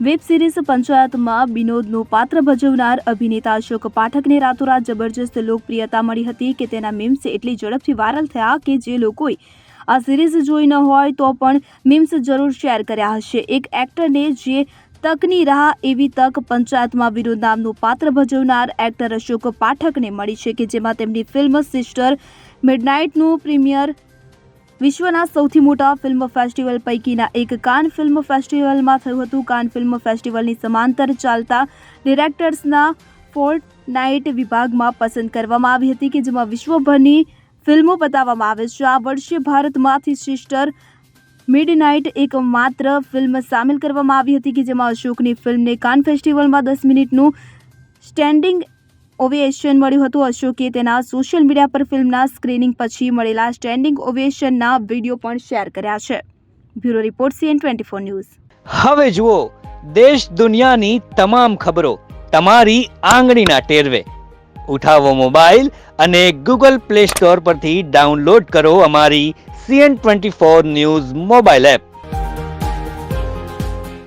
Web series પંચાયતમાં વિનોદનું પાત્ર ભજવનાર અભિનેતા અશોક પાઠકને રાતોરાત જબરજસ્ત લોકપ્રિયતા મળી હતી કે તેના મીમ્સ એટલી ઝડપથી વાયરલ થયા કે જે લોકોએ આ સિરીઝ જોઈ ન હોય તો પણ મીમ્સ જરૂર શેર કર્યા હશે. એક એક્ટરને જે તકની રાહ એવી તક પંચાયતમાં વિનોદ નામનું પાત્ર ભજવનાર એક્ટર અશોક પાઠકને મળી છે કે જેમાં તેમની ફિલ્મ સિસ્ટર મિડનાઇટનું પ્રીમિયર વિશ્વના સૌથી મોટા ફિલ્મ ફેસ્ટિવલ પૈકીના એક કાન ફિલ્મ ફેસ્ટિવલમાં થયું હતું. કાન ફિલ્મ ફેસ્ટિવલની સમાંતર ચાલતા ડિરેક્ટર્સના ફોર્ટ નાઇટ વિભાગમાં પસંદ કરવામાં આવી હતી કે જેમાં વિશ્વભરની ફિલ્મો બતાવવામાં આવે છે. આ વર્ષે ભારતમાંથી સિસ્ટર મિડનાઇટ એક માત્ર ફિલ્મ સામેલ કરવામાં આવી હતી કે જેમાં અશોકની ફિલ્મને કાન ફેસ્ટિવલમાં દસ મિનિટનું સ્ટેન્ડિંગ ઓવેશન મળ્યું હતું અશોકે તેના સોશિયલ મીડિયા પર ફિલ્મના સ્ક્રીનિંગ પછી મળેલા સ્ટેન્ડિંગ ઓવેશનના વીડિયો પણ શેર કર્યા છે. Bureau report CN twenty four news. હવે જુઓ, દેશ દુનિયાની તમામ ખબરો તમારી આંગળીના ટેરવે. ઉઠાવો મોબાઈલ અને ગૂગલ પ્લે સ્ટોર પરથી ડાઉનલોડ કરો અમારી CN twenty four news mobile app.